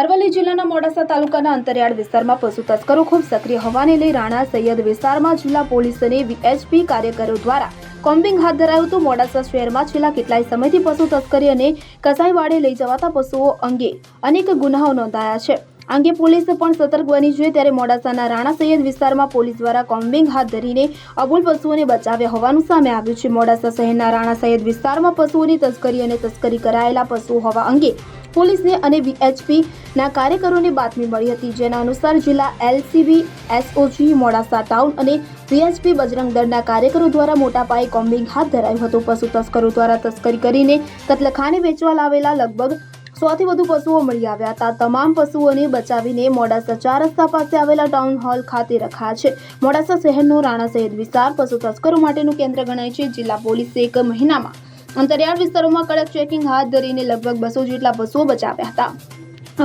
અરવલ્લી જિલ્લાના મોડાસા તાલુકાના અંતરિયાળ વિસ્તારમાં પશુ તસ્કરો ખૂબ સક્રિય હોવાને લઈ રાણા સૈયદ વિસ્તારમાં જિલ્લા પોલીસ અને વીએચપી કાર્યકરો દ્વારા કોમ્બિંગ હાથ ધરાયું હતું. મોડાસા શહેરમાં છેલ્લા કેટલાય સમયથી પશુ તસ્કરી અને કસાઈવાડે લઈ જવાતા પશુઓ અંગે અનેક ગુનાઓ નોંધાયા છે. અંગે પોલીસ પણ સતર્ક બની છે. ત્યારે મોડાસાના રાણા સૈયદ વિસ્તારમાં પોલીસ દ્વારા કોમ્બિંગ હાથ ધરીને અબુલ પશુઓને બચાવ્યા હોવાનું સામે આવ્યું છે. મોડાસા શહેરના રાણા સૈયદ વિસ્તારમાં પશુઓની તસ્કરી અને તસ્કરી કરાયેલા પશુઓ હોવા અંગે પોલીસને અને વીએચપીના કાર્યકરોને બાતમી મળી હતી. જેના અનુસાર જિલ્લા એલસીબી, એસઓજી, મોડાસા ટાઉન અને વીએચપી બજરંગ દળના કાર્યકરો દ્વારા મોટા પાયે કોમ્બિંગ હાથ ધરાયું હતું. પશુ તસ્કરો દ્વારા તસ્કરી કરીને કતલખાને વેચવા લાવેલા લગભગ સોથી વધુ પશુઓ મળી આવ્યા હતા. તમામ પશુઓને બચાવીને મોડાસા ચાર રસ્તા પાસે આવેલા ટાઉન હોલ ખાતે રખાયા છે. મોડાસા શહેરનો રાણા સહિત વિસ્તાર પશુ તસ્કરો માટેનું કેન્દ્ર ગણાય છે. જિલ્લા પોલીસે એક મહિનામાં અંતરિયાળ વિસ્તારોમાં કડક ચેકિંગ હાથ ધરીને લગભગ બસો જેટલા પશુઓ બચાવ્યા હતા.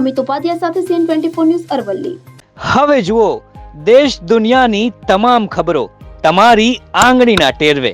અમિત ઉપાધ્યાય સાથે CN twenty four news Aravalli. હવે જુઓ, દેશ દુનિયાની તમામ ખબરો તમારી આંગળીના ટેરવે.